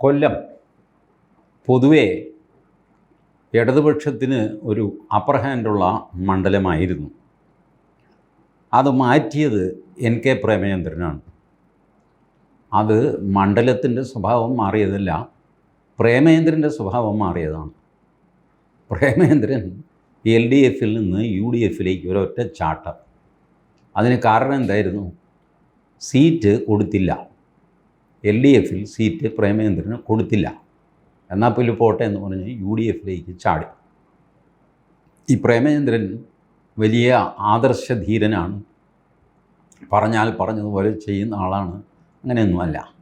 കൊല്ലം പൊതുവെ ഇടതുപക്ഷത്തിന് ഒരു അപ്പർ ഹാൻഡുള്ള മണ്ഡലമായിരുന്നു. അത് മാറ്റിയത് എൻ കെ പ്രേമചന്ദ്രനാണ്. അത് മണ്ഡലത്തിന്റെ സ്വഭാവം മാറിയതല്ല പ്രേമേന്ദ്രന്റെ സ്വഭാവം മാറിയതാണ്. പ്രേമേന്ദ്രൻ എൽ ഡി എഫിൽ നിന്ന് യു ഡി എഫിലേക്ക് ഒരൊറ്റ ചാട്ടം. അതിന് കാരണം എന്തായിരുന്നു? സീറ്റ് കൊടുത്തില്ല. എൽ ഡി എഫിൽ സീറ്റ് പ്രേമേന്ദ്രന് കൊടുത്തില്ല. എന്നാൽ പുല്ല് പോട്ടെ എന്ന് പറഞ്ഞ് യു ഡി എഫിലേക്ക് ചാടി. ഈ പ്രേമചന്ദ്രൻ വലിയ ആദർശധീരനാണ്. പറഞ്ഞാൽ പറഞ്ഞതുപോലെ ചെയ്യുന്ന ആളാണ്. അങ്ങനെയൊന്നുമല്ല.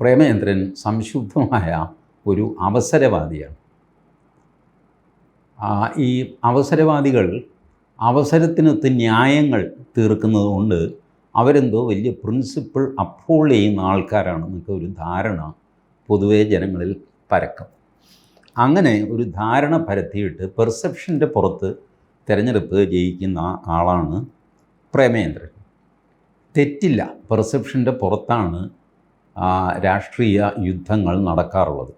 പ്രേമചന്ദ്രൻ സംശുദ്ധമായ ഒരു അവസരവാദിയാണ്. ഈ അവസരവാദികൾ അവസരത്തിനൊത്ത് ന്യായങ്ങൾ തീർക്കുന്നത് കൊണ്ട് അവരെന്തോ വലിയ പ്രിൻസിപ്പിൾ അപ്ഹോൾഡ് ചെയ്യുന്ന ആൾക്കാരാണെന്നൊക്കെ ഒരു ധാരണ പൊതുവേ ജനങ്ങളിൽ പരക്കും. അങ്ങനെ ഒരു ധാരണ പരത്തിയിട്ട് പെർസെപ്ഷന്റെ പുറത്ത് തിരഞ്ഞെടുപ്പ് ജയിക്കുന്ന ആളാണ് പ്രേമേന്ദ്രൻ. തെറ്റില്ല. പെർസെപ്ഷന്റെ പുറത്താണ് രാഷ്ട്രീയ യുദ്ധങ്ങൾ നടക്കാറുള്ളത്.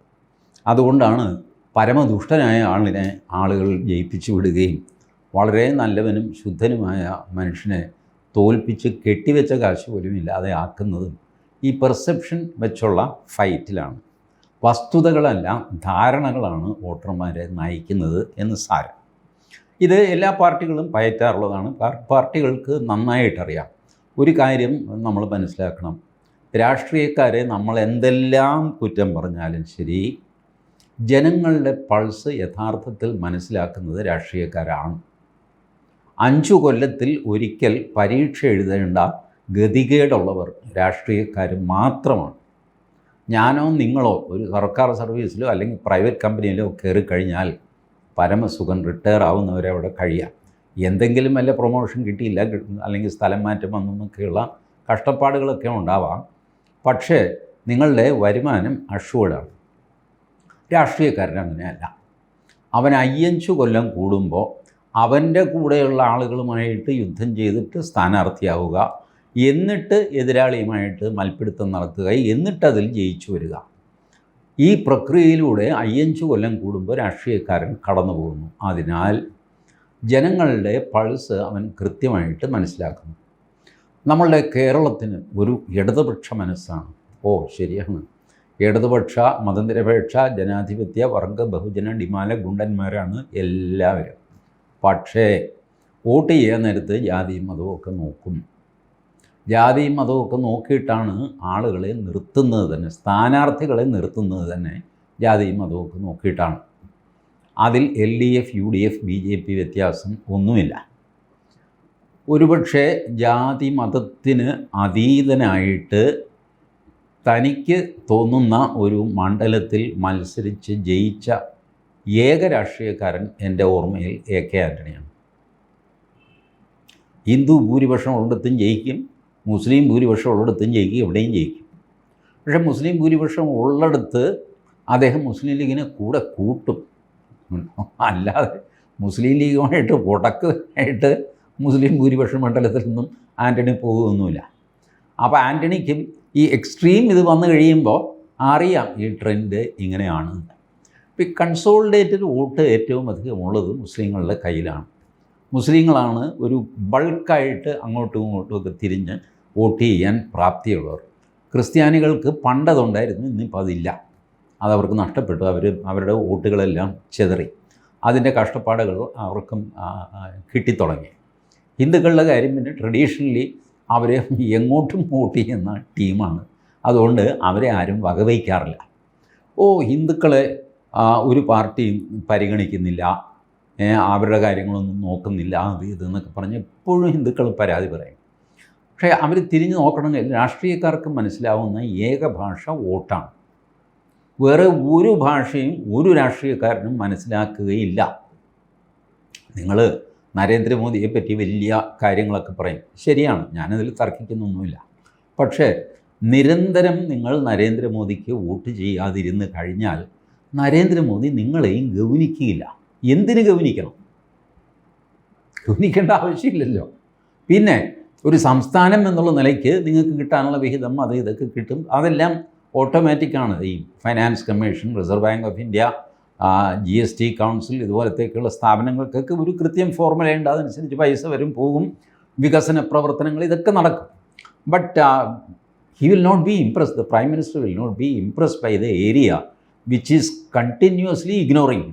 അതുകൊണ്ടാണ് പരമദുഷ്ടനായ ആളിനെ ആളുകൾ ജയിപ്പിച്ചു വിടുകയും വളരെ നല്ലവനും ശുദ്ധനുമായ മനുഷ്യനെ തോൽപ്പിച്ച് കെട്ടിവെച്ച കാശ് പോലും ഇല്ലാതെ ആക്കുന്നതും ഈ പെർസെപ്ഷൻ വെച്ചുള്ള ഫൈറ്റിലാണ് വസ്തുതകളല്ല ധാരണകളാണ് വോട്ടർമാരെ നയിക്കുന്നത് എന്ന് സാരം. ഇത് എല്ലാ പാർട്ടികളും പയറ്റാറുള്ളതാണ്. പാർ- പാർട്ടികൾക്ക് നന്നായിട്ടറിയാം. ഒരു കാര്യം നമ്മൾ മനസ്സിലാക്കണം. രാഷ്ട്രീയക്കാരെ നമ്മൾ എന്തെല്ലാം കുറ്റം പറഞ്ഞാലും ശരി ജനങ്ങളുടെ പൾസ് യഥാർത്ഥത്തിൽ മനസ്സിലാക്കുന്നത് രാഷ്ട്രീയക്കാരാണ്. അഞ്ചു കൊല്ലത്തിൽ ഒരിക്കൽ പരീക്ഷ എഴുതേണ്ട ഗതികേടുള്ളവർ രാഷ്ട്രീയക്കാർ മാത്രമാണ്. ഞാനോ നിങ്ങളോ ഒരു സർക്കാർ സർവീസിലോ അല്ലെങ്കിൽ പ്രൈവറ്റ് കമ്പനിയിലോ കയറി കഴിഞ്ഞാൽ പരമസുഖം റിട്ടയർ ആവുന്നവരെ അവിടെ കഴിയാം. എന്തെങ്കിലും വല്ല പ്രൊമോഷൻ കിട്ടിയില്ല അല്ലെങ്കിൽ സ്ഥലം മാറ്റം വന്നൊക്കെയുള്ള കഷ്ടപ്പാടുകളൊക്കെ ഉണ്ടാവാം. പക്ഷേ നിങ്ങളുടെ വരുമാനം അഷുവേഡാണ് രാഷ്ട്രീയക്കാരൻ അങ്ങനെയല്ല. അവൻ അയ്യഞ്ചു കൊല്ലം കൂടുമ്പോൾ അവന്റെ കൂടെയുള്ള ആളുകളുമായിട്ട് യുദ്ധം ചെയ്തിട്ട് സ്ഥാനാർത്ഥിയാവുക എന്നിട്ട് എതിരാളിയുമായിട്ട് മൽപ്പിടുത്തം നടത്തുക എന്നിട്ട് അതിൽ ജയിച്ചു വരിക. ഈ പ്രക്രിയയിലൂടെ അയ്യഞ്ചു കൊല്ലം കൂടുമ്പോൾ രാഷ്ട്രീയക്കാരൻ കടന്നു പോകുന്നു അതിനാൽ ജനങ്ങളുടെ പൾസ് അവൻ കൃത്യമായിട്ട് മനസ്സിലാക്കുന്നു. നമ്മളുടെ കേരളത്തിന് ഒരു ഇടതുപക്ഷ മനസ്സാണ്. ഓ ശരിയാണ്. ഇടതുപക്ഷ മതനിരപേക്ഷ ജനാധിപത്യ വർഗ ബഹുജന ഡിമാല ഗുണ്ടന്മാരാണ് എല്ലാവരും. പക്ഷേ വോട്ട് ചെയ്യാൻ നേരത്ത് ജാതിയും മതവും ഒക്കെ നോക്കും. ജാതിയും മതവും ഒക്കെ നോക്കിയിട്ടാണ് ആളുകളെ നിർത്തുന്നത് തന്നെ സ്ഥാനാർത്ഥികളെ നിർത്തുന്നത് തന്നെ ജാതിയും മതവും ഒക്കെ നോക്കിയിട്ടാണ്. അതിൽ L D F U D F B J P വ്യത്യാസം ഒന്നുമില്ല. ഒരുപക്ഷെ ജാതി മതത്തിന് അതീതനായിട്ട് തനിക്ക് തോന്നുന്ന ഒരു മണ്ഡലത്തിൽ മത്സരിച്ച് ജയിച്ച ഏക രാഷ്ട്രീയക്കാരൻ എന്റെ ഓർമ്മയിൽ എ കെ ആന്റണിയാണ്. ഹിന്ദു ഭൂരിപക്ഷം ഉള്ളിടത്തും ജയിക്കും മുസ്ലിം ഭൂരിപക്ഷം ഉള്ളിടത്തും ജയിക്കും എവിടെയും ജയിക്കും. പക്ഷേ മുസ്ലിം ഭൂരിപക്ഷം ഉള്ളിടത്ത് അദ്ദേഹം മുസ്ലിം ലീഗിനെ കൂടെ കൂട്ടും. അല്ലാതെ മുസ്ലിം ലീഗുമായിട്ട് ഉടക്കായിട്ട് മുസ്ലിം ഭൂരിപക്ഷ മണ്ഡലത്തിൽ നിന്നും ആന്റണി പോകുമൊന്നുമില്ല അപ്പോൾ ആന്റണിക്കും ഈ എക്സ്ട്രീം ഇത് വന്നു കഴിയുമ്പോൾ അറിയാം ഈ ട്രെൻഡ് ഇങ്ങനെയാണ്. ഇപ്പോൾ ഈ കൺസോളിഡേറ്റഡ് വോട്ട് ഏറ്റവും അധികം ഉള്ളത് മുസ്ലിങ്ങളുടെ കയ്യിലാണ്. മുസ്ലിങ്ങളാണ് ഒരു ബൾക്കായിട്ട് അങ്ങോട്ടും ഇങ്ങോട്ടും ഒക്കെ തിരിഞ്ഞ് വോട്ട് ചെയ്യാൻ പ്രാപ്തിയുള്ളവർ. ക്രിസ്ത്യാനികൾക്ക് പണ്ടതുണ്ടായിരുന്നു ഇന്നിപ്പോൾ അതില്ല. അതവർക്ക് നഷ്ടപ്പെട്ടു. അവർ അവരുടെ വോട്ടുകളെല്ലാം ചെതറി. അതിന്റെ കഷ്ടപ്പാടുകൾ അവർക്കും കിട്ടിത്തുടങ്ങി. ഹിന്ദുക്കളുടെ കാര്യം പിന്നെ ട്രഡീഷണലി അവരെ എങ്ങോട്ടും വോട്ട് ചെയ്യുന്ന ടീമാണ്. അതുകൊണ്ട് അവരെ ആരും വകവയ്ക്കാറില്ല. ഓ ഹിന്ദുക്കളെ ഒരു പാർട്ടിയും പരിഗണിക്കുന്നില്ല. അവരുടെ കാര്യങ്ങളൊന്നും നോക്കുന്നില്ല. അത് ഇതെന്നൊക്കെ പറഞ്ഞ് എപ്പോഴും ഹിന്ദുക്കൾ പരാതി പറയും. പക്ഷേ അവർ തിരിഞ്ഞു നോക്കണമെങ്കിൽ രാഷ്ട്രീയക്കാർക്ക് മനസ്സിലാവുന്ന ഏക ഭാഷ വോട്ടാണ്. വേറെ ഒരു ഭാഷയും ഒരു രാഷ്ട്രീയക്കാരനും മനസ്സിലാക്കുകയില്ല. നിങ്ങൾ നരേന്ദ്രമോദിയെ പറ്റി വലിയ കാര്യങ്ങളൊക്കെ പറയും. ശരിയാണ് ഞാനതിൽ തർക്കിക്കുന്നൊന്നുമില്ല. പക്ഷേ നിരന്തരം നിങ്ങൾ നരേന്ദ്രമോദിക്ക് വോട്ട് ചെയ്യാതിരുന്ന് കഴിഞ്ഞാൽ നരേന്ദ്രമോദി നിങ്ങളെയും ഗൗനിക്കുകയില്ല. എന്തിന് ഗൗനിക്കണം? ഗൗനിക്കേണ്ട ആവശ്യമില്ലല്ലോ. പിന്നെ ഒരു സംസ്ഥാനം എന്നുള്ള നിലയ്ക്ക് നിങ്ങൾക്ക് കിട്ടാനുള്ള വിഹിതം അത് ഇതൊക്കെ കിട്ടും. അതെല്ലാം ഓട്ടോമാറ്റിക്കാണ് ഈ finance commission Reserve Bank of India G S T council ഇതുപോലത്തേക്കുള്ള സ്ഥാപനങ്ങൾക്കൊക്കെ ഒരു കൃത്യം ഫോർമുലയുണ്ട് അതനുസരിച്ച് പൈസ വരും പോകും. വികസന പ്രവർത്തനങ്ങൾ ഇതൊക്കെ നടക്കും. But he will not be impress the prime minister will not be impress by the area which is continuously ignoring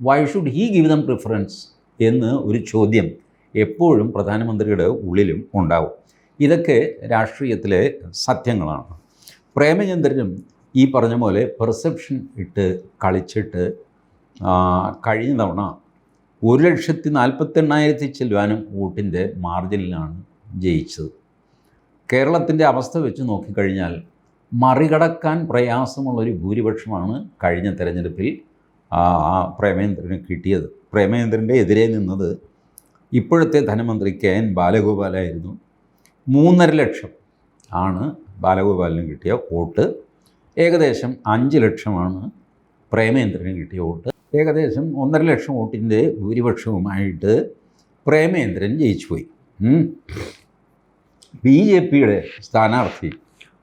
why should he give them preference എന്ന് ഒരു ചോദ്യം എപ്പോഴും പ്രധാനമന്ത്രിയുടെ ഉള്ളിലും ഉണ്ടാവും. ഇതൊക്കെ രാഷ്ട്രീയത്തിലെ സത്യങ്ങളാണ്. പ്രേമചന്ദ്രനും ഈ പറഞ്ഞ പോലെ പെർസെപ്ഷൻ ഇട്ട് കളിച്ചിട്ട് കഴിഞ്ഞ തവണ ഒരു ലക്ഷത്തി നാൽപ്പത്തെണ്ണായിരത്തി ചെല്ലുവാനും വോട്ടിന്റെ മാർജിനിലാണ് ജയിച്ചത്. കേരളത്തിന്റെ അവസ്ഥ വെച്ച് നോക്കിക്കഴിഞ്ഞാൽ മറികടക്കാൻ പ്രയാസമുള്ളൊരു ഭൂരിപക്ഷമാണ് കഴിഞ്ഞ തെരഞ്ഞെടുപ്പിൽ ആ, പ്രേമേന്ദ്രന് കിട്ടിയത്. പ്രേമേന്ദ്രന്റെ എതിരെ നിന്നത് ഇപ്പോഴത്തെ ധനമന്ത്രി കെ എൻ ബാലഗോപാലായിരുന്നു മൂന്നര ലക്ഷം ആണ് ബാലഗോപാലിന് കിട്ടിയ വോട്ട്. ഏകദേശം അഞ്ച് ലക്ഷമാണ് പ്രേമേന്ദ്രന് കിട്ടിയ വോട്ട്. ഏകദേശം ഒന്നര ലക്ഷം വോട്ടിന്റെ ഭൂരിപക്ഷവുമായിട്ട് പ്രേമേന്ദ്രൻ ജയിച്ചുപോയി. ബി ജെ പിയുടെ സ്ഥാനാർത്ഥി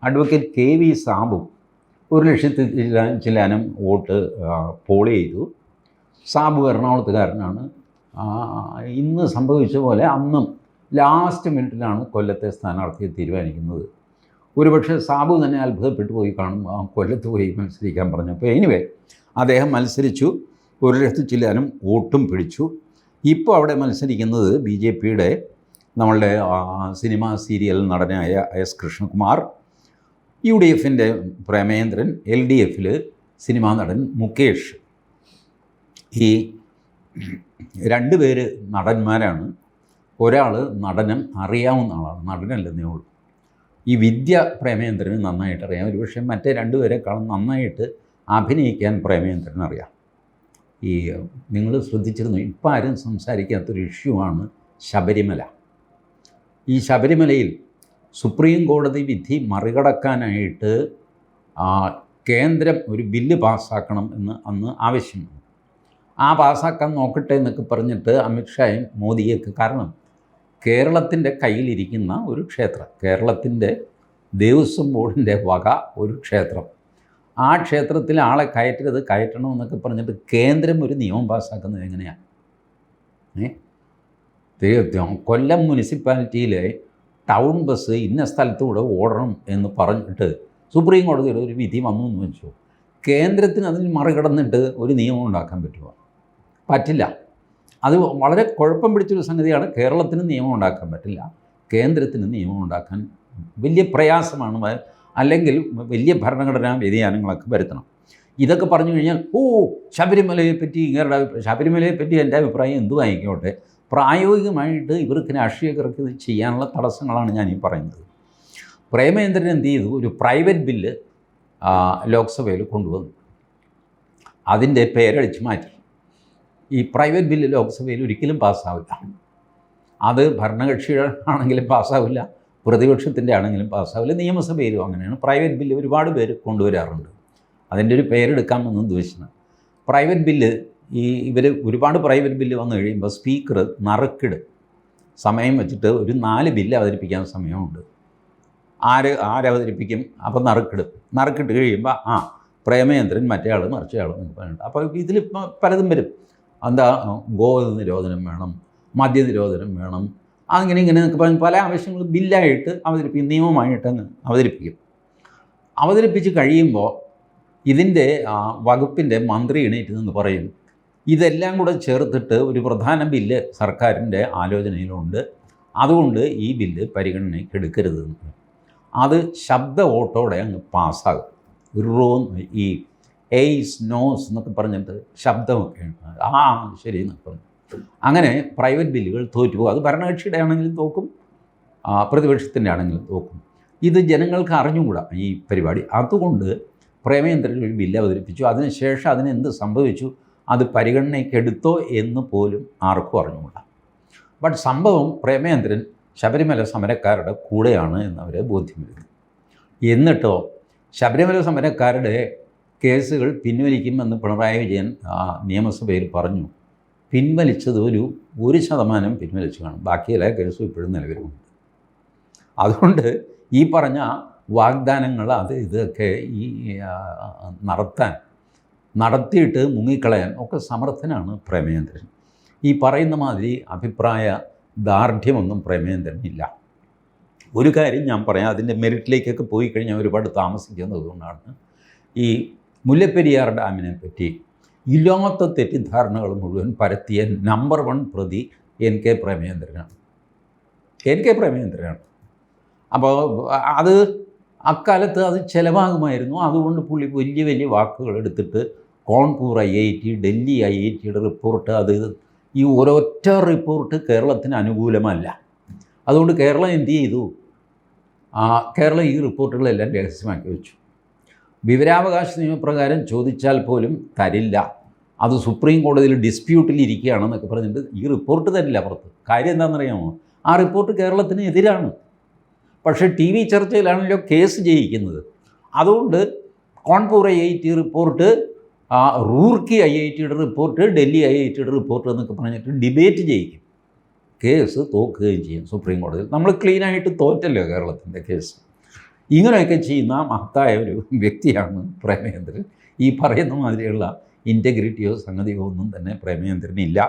അഡ്വക്കേറ്റ് കെ വി സാബു ഒരു ലക്ഷത്തി ചില്ലാനം വോട്ട് പോൾ ചെയ്തു. സാബു എറണാകുളത്തുകാരനാണ്. ഇന്ന് സംഭവിച്ച പോലെ അന്നും ലാസ്റ്റ് മിനിറ്റിലാണ് കൊല്ലത്തെ സ്ഥാനാർത്ഥിയെ തീരുമാനിക്കുന്നത്. ഒരുപക്ഷെ സാബു തന്നെ അത്ഭുതപ്പെട്ടു പോയി കാണും കൊല്ലത്ത് പോയി മത്സരിക്കാൻ പറഞ്ഞപ്പോൾ. എനിവേ അദ്ദേഹം മത്സരിച്ചു. ഒരു ലക്ഷത്തി ചില്ലാനും വോട്ടും പിടിച്ചു. ഇപ്പോൾ അവിടെ മത്സരിക്കുന്നത് ബി ജെ പിയുടെ നമ്മളുടെ സിനിമ സീരിയൽ നടനായ എസ് കൃഷ്ണകുമാർ. യു ഡി എഫിന്റെ പ്രേമേന്ദ്രൻ എൽ ഡി എഫിൽ സിനിമാ നടൻ മുകേഷ്. ഈ രണ്ട് പേര് നടന്മാരാണ്. ഒരാൾ നടനം അറിയാവുന്ന ആളാണ് നടനല്ലെന്നേ ഉള്ളൂ. ഈ വിദ്യ പ്രേമേന്ദ്രന് നന്നായിട്ട് അറിയാം. ഒരുപക്ഷെ മറ്റേ രണ്ടുപേരെക്കാളും നന്നായിട്ട് അഭിനയിക്കാൻ പ്രേമേന്ദ്രൻ അറിയാം. ഈ നിങ്ങൾ ശ്രദ്ധിച്ചിരുന്നു ഇപ്പം ആരും സംസാരിക്കാത്തൊരു ഇഷ്യൂ ആണ് ശബരിമല. ഈ ശബരിമലയിൽ സുപ്രീം കോടതി വിധി മറികടക്കാനായിട്ട് കേന്ദ്രം ഒരു ബില്ല് പാസ്സാക്കണം എന്ന് അന്ന് ആവശ്യമാണ് ആ പാസ്സാക്കാൻ നോക്കട്ടെ എന്നൊക്കെ പറഞ്ഞിട്ട് അമിത്ഷായും മോദിയൊക്കെ കാരണം കേരളത്തിന്റെ കയ്യിലിരിക്കുന്ന ഒരു ക്ഷേത്രം കേരളത്തിന്റെ ദേവസ്വം ബോർഡിന്റെ വക ഒരു ക്ഷേത്രം. ആ ക്ഷേത്രത്തിൽ ആളെ കയറ്റരുത് കയറ്റണമെന്നൊക്കെ പറഞ്ഞിട്ട് കേന്ദ്രം ഒരു നിയമം പാസ്സാക്കുന്നത് എങ്ങനെയാണ് കൊല്ലം മുനിസിപ്പാലിറ്റിയിലെ ടൗൺ ബസ് ഇന്ന സ്ഥലത്തൂടെ ഓടണം എന്ന് പറഞ്ഞിട്ട് സുപ്രീം കോടതിയുടെ ഒരു വിധി വന്നു എന്ന് വെച്ചു. കേന്ദ്രത്തിന് അതിൽ മറികടന്നിട്ട് ഒരു നിയമം ഉണ്ടാക്കാൻ പറ്റുമോ? പറ്റില്ല. അത് വളരെ കുഴപ്പം പിടിച്ചൊരു സംഗതിയാണ്. കേരളത്തിന് നിയമം ഉണ്ടാക്കാൻ പറ്റില്ല. കേന്ദ്രത്തിന് നിയമം ഉണ്ടാക്കാൻ വലിയ പ്രയാസമാണ്. അല്ലെങ്കിൽ വലിയ ഭരണഘടനാ വ്യതിയാനങ്ങളൊക്കെ വരുത്തണം. ഇതൊക്കെ പറഞ്ഞു കഴിഞ്ഞാൽ ഓ ശബരിമലയെ പറ്റി ഇങ്ങരുടെ ശബരിമലയെ പറ്റി എന്റെ അഭിപ്രായം എന്തു ആയിക്കോട്ടെ പ്രായോഗികമായിട്ട് ഇവർക്ക് രാഷ്ട്രീയക്കാർക്ക് ഇത് ചെയ്യാനുള്ള തടസ്സങ്ങളാണ് ഞാൻ ഈ പറയുന്നത്. പ്രേമേന്ദ്രൻ എന്ത് ചെയ്തു? ഒരു പ്രൈവറ്റ് ബില്ല് ലോക്സഭയിൽ കൊണ്ടുവന്നു. അതിന്റെ പേരടിച്ച് മാറ്റി. ഈ പ്രൈവറ്റ് ബില്ല് ലോക്സഭയിൽ ഒരിക്കലും പാസ്സാവില്ല. അത് ഭരണകക്ഷിയുടെ ആണെങ്കിലും പാസ്സാവില്ല പ്രതിപക്ഷത്തിന്റെ ആണെങ്കിലും പാസ്സാവില്ല നിയമസഭയിലും അങ്ങനെയാണ്. പ്രൈവറ്റ് ബില്ല് ഒരുപാട് പേര് കൊണ്ടുവരാറുണ്ട്. അതിന്റെ ഒരു പേരെടുക്കാമെന്ന് ഉദ്ദേശിക്കുന്നത് പ്രൈവറ്റ് ബില്ല് ഈ ഇവർ ഒരുപാട് പ്രൈവറ്റ് ബില്ല് വന്നു കഴിയുമ്പോൾ സ്പീക്കർ നറുക്കിട്. സമയം വെച്ചിട്ട് ഒരു നാല് ബില്ല് അവതരിപ്പിക്കാൻ സമയമുണ്ട്. ആര് ആരവതരിപ്പിക്കും അപ്പോൾ നറുക്കിടും. നറുക്കിട്ട് കഴിയുമ്പോൾ ആ പ്രേമേന്ദ്രൻ മറ്റേ ആൾ മറിച്ച ആൾ എന്നൊക്കെ പറഞ്ഞിട്ട്. അപ്പോൾ ഇതിൽ പലതും വരും. എന്താ ഗോ നിരോധനം വേണം മദ്യ നിരോധനം വേണം അങ്ങനെ ഇങ്ങനെ എന്നൊക്കെ പറഞ്ഞ് പല ആവശ്യങ്ങളും ബില്ലായിട്ട് അവതരിപ്പിക്കും നിയമമായിട്ട് അങ്ങ് അവതരിപ്പിക്കും. അവതരിപ്പിച്ച് കഴിയുമ്പോൾ ഇതിന്റെ വകുപ്പിന്റെ മന്ത്രി എണീറ്റ് നിന്ന് പറയും ഇതെല്ലാം കൂടെ ചേർത്തിട്ട് ഒരു പ്രധാന ബില്ല് സർക്കാരിന്റെ ആലോചനയിലുണ്ട്. അതുകൊണ്ട് ഈ ബില്ല് പരിഗണനയ്ക്ക് എടുക്കരുത്. അത് ശബ്ദ വോട്ടോടെ അങ്ങ് പാസ്സാകും. റോ ഈ എയ്സ് നോസ് എന്നൊക്കെ പറഞ്ഞിട്ട് ശബ്ദമൊക്കെ ആ ശരി എന്നൊക്കെ പറഞ്ഞു. അങ്ങനെ പ്രൈവറ്റ് ബില്ലുകൾ തോറ്റു പോകും അത് ഭരണകക്ഷിയുടെ ആണെങ്കിലും തോക്കും. പ്രതിപക്ഷത്തിന്റെ ആണെങ്കിലും തോക്കും. ഇത് ജനങ്ങൾക്ക് അറിഞ്ഞുകൂടാ ഈ പരിപാടി. അതുകൊണ്ട് പ്രേമേന്ദ്രൻ ഒരു ബില്ല് അവതരിപ്പിച്ചു. അതിനുശേഷം അതിനെന്ത് സംഭവിച്ചു? അത് പരിഗണനയ്ക്ക് എടുത്തോ എന്ന് പോലും ആർക്കും അറിഞ്ഞുകൂടാ. ബട്ട് സംഭവം പ്രേമേന്ദ്രൻ ശബരിമല സമരക്കാരുടെ കൂടെയാണ് എന്നവരെ ബോധ്യം വരുന്നു എന്നിട്ടോ ശബരിമല സമരക്കാരുടെ കേസുകൾ പിൻവലിക്കുമെന്ന് പിണറായി വിജയൻ നിയമസഭയിൽ പറഞ്ഞു. പിൻവലിച്ചത് ഒരു ഒരു ശതമാനം പിൻവലിച്ചു കാണും. ബാക്കി എല്ലാ കേസും ഇപ്പോഴും നിലവിലുണ്ട്. അതുകൊണ്ട് ഈ പറഞ്ഞ വാഗ്ദാനങ്ങൾ അത് ഇതൊക്കെ ഈ നടത്താൻ നടത്തിയിട്ട് മുങ്ങിക്കളയാൻ ഒക്കെ സമർത്ഥനാണ് പ്രേമേന്ദ്രൻ ഈ പറയുന്ന മാതിരി അഭിപ്രായ ദാർഢ്യമൊന്നും പ്രേമേന്ദ്രനില്ല ഒരു കാര്യം ഞാൻ പറയാം അതിന്റെ മെറിറ്റിലേക്കൊക്കെ പോയി കഴിഞ്ഞാൽ ഒരുപാട് താമസിക്കുന്നത് കൊണ്ടാണ്. ഈ മുല്ലപ്പെരിയാർ ഡാമിനെ പറ്റി ഇല്ലാത്ത തെറ്റിദ്ധാരണകൾ മുഴുവൻ പരത്തിയ നമ്പർ വൺ പ്രതി എൻ കെ പ്രേമേന്ദ്രനാണ് എൻ കെ പ്രേമേന്ദ്രനാണ് അപ്പോൾ അത് അക്കാലത്ത് അത് ചിലവാകുമായിരുന്നു. അതുകൊണ്ട് പുള്ളി വലിയ വലിയ വാക്കുകൾ എടുത്തിട്ട് Kanpur I I T Delhi I I ടിയുടെ റിപ്പോർട്ട് അത് ഈ ഒരൊറ്റ റിപ്പോർട്ട് കേരളത്തിന് അനുകൂലമല്ല. അതുകൊണ്ട് കേരളം എന്ത് ചെയ്തു? കേരളം ഈ റിപ്പോർട്ടുകളെല്ലാം രഹസ്യമാക്കി വെച്ചു. വിവരാവകാശ നിയമപ്രകാരം ചോദിച്ചാൽ പോലും തരില്ല. അത് സുപ്രീം കോടതിയിൽ ഡിസ്പ്യൂട്ടിൽ ഇരിക്കുകയാണെന്നൊക്കെ പറഞ്ഞിട്ട് ഈ റിപ്പോർട്ട് തരില്ല പുറത്ത്. കാര്യം എന്താണെന്നറിയാമോ? ആ റിപ്പോർട്ട് കേരളത്തിന് എതിരാണ്. പക്ഷേ ടി വി ചർച്ചയിലാണല്ലോ കേസ് ജയിക്കുന്നത്. അതുകൊണ്ട് Kanpur I I T report Roorkee I I ടിയുടെ റിപ്പോർട്ട് ഡൽഹി ഐ ഐ ടിയുടെ റിപ്പോർട്ട് എന്നൊക്കെ പറഞ്ഞിട്ട് ഡിബേറ്റ് ജയിക്കും. കേസ് തോക്കുകയും ചെയ്യും സുപ്രീം കോടതിയിൽ. നമ്മൾ ക്ലീനായിട്ട് തോറ്റല്ലോ കേരളത്തിന്റെ കേസ്. ഇങ്ങനെയൊക്കെ ചെയ്യുന്ന മഹത്തായ ഒരു വ്യക്തിയാണ് പ്രേമേന്ദ്രൻ ഈ പറയുന്ന മാതിരിയുള്ള ഇന്റഗ്രിറ്റിയോ സംഗതിയോ ഒന്നും തന്നെ പ്രേമേന്ദ്രനില്ല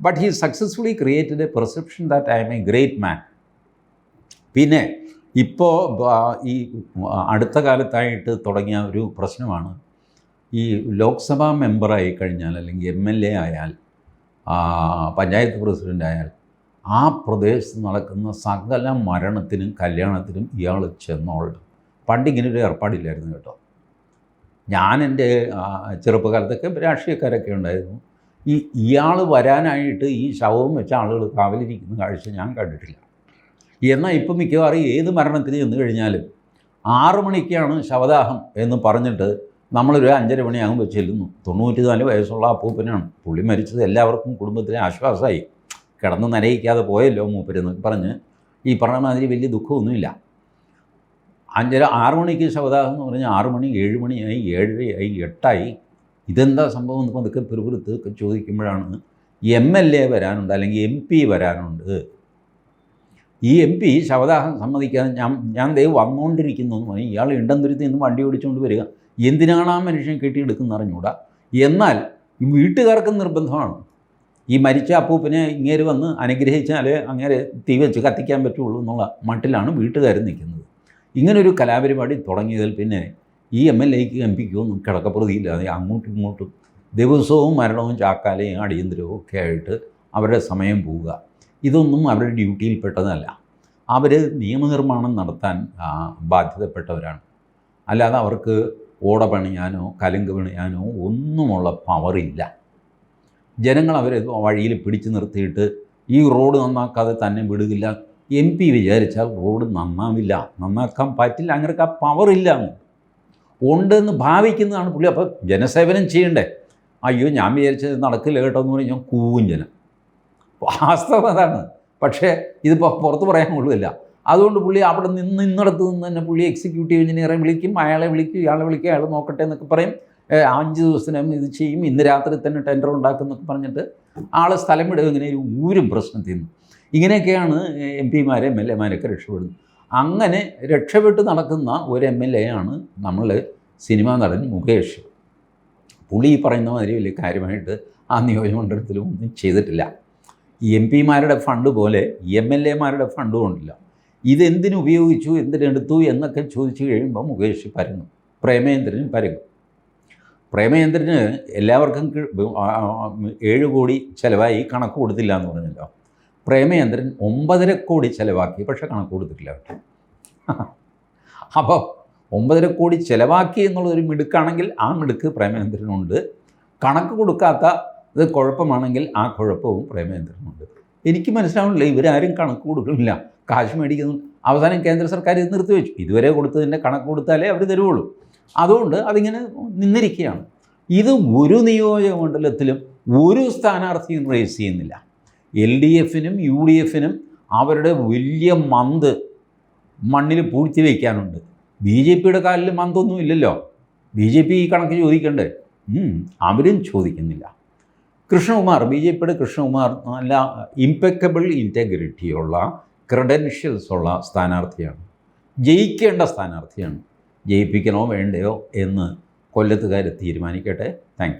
but he successfully created a perception that I M a great man പിന്നെ ഇപ്പോൾ ഈ അടുത്ത കാലത്തായിട്ട് തുടങ്ങിയ ഒരു പ്രശ്നമാണ് ഈ ലോക്സഭാ മെമ്പറായി കഴിഞ്ഞാൽ അല്ലെങ്കിൽ എം എൽ എ ആയാൽ പഞ്ചായത്ത് പ്രസിഡന്റ് ആയാൽ ആ പ്രദേശത്ത് നടക്കുന്ന സകല മരണത്തിനും കല്യാണത്തിനും ഇയാൾ ചെന്നോളും പണ്ടിങ്ങനെ ഒരു ഏർപ്പാടില്ലായിരുന്നു കേട്ടോ. ഞാൻ എന്റെ ചെറുപ്പകാലത്തൊക്കെ രാഷ്ട്രീയക്കാരൊക്കെ ഉണ്ടായിരുന്നു. ഈ ഇയാൾ വരാനായിട്ട് ഈ ശവവും വെച്ച ആളുകൾ കാവലിരിക്കുന്ന കാഴ്ച ഞാൻ കണ്ടിട്ടില്ല. എന്നാൽ ഇപ്പം മിക്കവാറും ഏത് മരണത്തിന് ചെന്ന് കഴിഞ്ഞാലും ആറ് മണിക്കാണ് ശവദാഹം എന്ന് പറഞ്ഞിട്ട് നമ്മളൊരു അഞ്ചര മണിയാകുമ്പോൾ ചെല്ലുന്നു. തൊണ്ണൂറ്റി നാല് വയസ്സുള്ള അപ്പൂപ്പനാണ്. പുള്ളി മരിച്ചത് എല്ലാവർക്കും കുടുംബത്തിന് ആശ്വാസമായി. കിടന്ന് നരയിക്കാതെ പോയല്ലോ മൂപ്പരെന്ന് പറഞ്ഞ് ഈ പറഞ്ഞ മാതിരി വലിയ ദുഃഖമൊന്നുമില്ല. അഞ്ചര ആറു മണിക്ക് ശവദാഹം എന്ന് പറഞ്ഞാൽ ആറു മണി ഏഴ് മണിയായി ഏഴരയായി എട്ടായി. ഇതെന്താ സംഭവം എന്ന് പതുക്കെ പിറുപിറുത്ത് ചോദിക്കുമ്പോഴാണ് എം എൽ എ വരാനുണ്ട് അല്ലെങ്കിൽ എം പി വരാനുണ്ട്. ഈ എം പി ശവദാഹം സമ്മതിക്കാതെ ഞാൻ ഞാൻ ദൈവം വന്നുകൊണ്ടിരിക്കുന്നു എന്ന് പറഞ്ഞ് ഇയാൾ ഇണ്ടംതുരുത്തി നിന്ന് വണ്ടി ഓടിച്ചുകൊണ്ട് വരിക. എന്തിനാണ് ആ മനുഷ്യൻ കെട്ടിയെടുക്കുന്ന അറിഞ്ഞൂടാ എന്നാൽ വീട്ടുകാർക്ക് നിർബന്ധമാണ്. ഈ മരിച്ച അപ്പൂപ്പനെ ഇങ്ങേര് വന്ന് അനുഗ്രഹിച്ചാലേ അങ്ങേരെ തീ വെച്ച് കത്തിക്കാൻ പറ്റുള്ളൂ എന്നുള്ള മട്ടിലാണ് വീട്ടുകാർ നിൽക്കുന്നത്. ഇങ്ങനൊരു കലാപരിപാടി തുടങ്ങിയതിൽ പിന്നെ ഈ എം എൽ എക്ക് എം പിക്കോ ഒന്നും കിടക്കപ്രതിയില്ലാതെ അങ്ങോട്ടും ഇങ്ങോട്ടും ദിവസവും മരണവും ചാക്കാലയും അടിയന്തരവും ഒക്കെ ആയിട്ട് അവരുടെ സമയം പോവുക. ഇതൊന്നും അവരുടെ ഡ്യൂട്ടിയിൽപ്പെട്ടതല്ല അവർ നിയമനിർമ്മാണം നടത്താൻ ബാധ്യതപ്പെട്ടവരാണ്. അല്ലാതെ അവർക്ക് ഓട പണിയാനോ കലങ്ക് പണിയാനോ ഒന്നുമുള്ള പവറില്ല ജനങ്ങൾ അവരെ വഴിയിൽ പിടിച്ചു നിർത്തിയിട്ട് ഈ റോഡ് നന്നാക്കാതെ തന്നെ വിടുകില്ല എം പി വിചാരിച്ചാൽ റോഡ് നന്നാവില്ല. നന്നാക്കാൻ പറ്റില്ല. അങ്ങനെയൊക്കെ ആ പവറില്ല ഉണ്ടെന്ന് ഭാവിക്കുന്നതാണ് പുള്ളി. അപ്പോൾ ജനസേവനം ചെയ്യണ്ടേ? അയ്യോ ഞാൻ വിചാരിച്ചത് നടക്കില്ല കേട്ടോ എന്ന് പറഞ്ഞാൽ ഞാൻ കൂവും ജനം. വാസ്തവം അതാണ്. പക്ഷേ ഇതിപ്പോൾ പുറത്ത് പറയാൻ കൊള്ളില്ല അതുകൊണ്ട് പുള്ളി അവിടെ നിന്ന് ഇന്നിടത്ത് നിന്ന് തന്നെ പുള്ളി എക്സിക്യൂട്ടീവ് എഞ്ചിനീയറെ വിളിക്കും അയാളെ വിളിക്കും ഇയാളെ വിളിക്കും അയാൾ നോക്കട്ടെ എന്നൊക്കെ പറയും. അഞ്ച് ദിവസത്തിനും ഇത് ചെയ്യും. ഇന്ന് രാത്രി തന്നെ ടെൻഡർ ഉണ്ടാക്കും എന്നൊക്കെ പറഞ്ഞിട്ട് ആൾ സ്ഥലം വിടുക ഇങ്ങനെ ഒരു ഊരും പ്രശ്നത്തിൽ നിന്ന്. ഇങ്ങനെയൊക്കെയാണ് എം പിമാരെ എം എൽ എമാരൊക്കെ രക്ഷപ്പെടുന്നത്. അങ്ങനെ രക്ഷപ്പെട്ട് നടക്കുന്ന ഒരു എം എൽ എ ആണ് നമ്മൾ സിനിമാ നടൻ മുകേഷ്. പുള്ളി ഈ പറയുന്ന മാതിരി വലിയ കാര്യമായിട്ട് ആ നിയോജകമണ്ഡലത്തിലും ഒന്നും ചെയ്തിട്ടില്ല. എം പിമാരുടെ ഫണ്ട് പോലെ എം എൽ എമാരുടെ ഫണ്ടും ഉണ്ടല്ല. ഇതെന്തിനു ഉപയോഗിച്ചു എന്തിനെടുത്തു എന്നൊക്കെ ചോദിച്ചു കഴിയുമ്പോൾ മുകേഷ് പരങ്ങും പ്രേമേന്ദ്രനും പരങ്ങും. പ്രേമേന്ദ്രന് എല്ലാവർക്കും ഏഴ് കോടി ചിലവായി കണക്ക് കൊടുത്തില്ല എന്ന് പറഞ്ഞല്ലോ. പ്രേമേന്ദ്രൻ ഒമ്പതര കോടി ചിലവാക്കി പക്ഷെ കണക്ക് കൊടുത്തിട്ടില്ല അപ്പോൾ ഒമ്പതര കോടി ചിലവാക്കി എന്നുള്ളൊരു മിടുക്കാണെങ്കിൽ ആ മിടുക്ക് പ്രേമേന്ദ്രനുണ്ട്. കണക്ക് കൊടുക്കാത്ത ഇത് കുഴപ്പമാണെങ്കിൽ ആ കുഴപ്പവും പ്രേമേന്ദ്രനുണ്ട്. എനിക്ക് മനസ്സിലാവുന്നില്ല ഇവരാരും കണക്ക് കൊടുക്കുന്നില്ല കാശ് മേടിക്കുന്നു. അവസാനം കേന്ദ്ര സർക്കാർ ഇത് നിർത്തിവെച്ചു. ഇതുവരെ കൊടുത്തതിന്റെ കണക്ക് കൊടുത്താലേ അവർ തരുവുള്ളൂ. അതുകൊണ്ട് അതിങ്ങനെ നിന്നിരിക്കുകയാണ്. ഇത് ഒരു നിയോജക മണ്ഡലത്തിലും ഒരു സ്ഥാനാർത്ഥിയും റേസ് ചെയ്യുന്നില്ല. എൽ ഡി എഫിനും യു ഡി എഫിനും അവരുടെ വലിയ മന്ത് മണ്ണിൽ പൂഴ്ത്തി വയ്ക്കാനുണ്ട് ബി ജെ പിയുടെ കാലിൽ മന്തൊന്നും ഇല്ലല്ലോ. ബി ജെ പി ഈ കണക്ക് ചോദിക്കണ്ടേ? അവരും ചോദിക്കുന്നില്ല. കൃഷ്ണകുമാർ ബി ജെ പിയുടെ കൃഷ്ണകുമാർ നല്ല ഇമ്പെക്കബിൾ ഇന്റഗ്രിറ്റിയുള്ള ക്രെഡൻഷ്യൽസ് ഉള്ള സ്ഥാനാർത്ഥിയാണ്. ജയിക്കേണ്ട സ്ഥാനാർത്ഥിയാണ്. ജയിപ്പിക്കണോ വേണ്ടയോ എന്ന് കൊല്ലത്തുകാർ തീരുമാനിക്കട്ടെ. താങ്ക്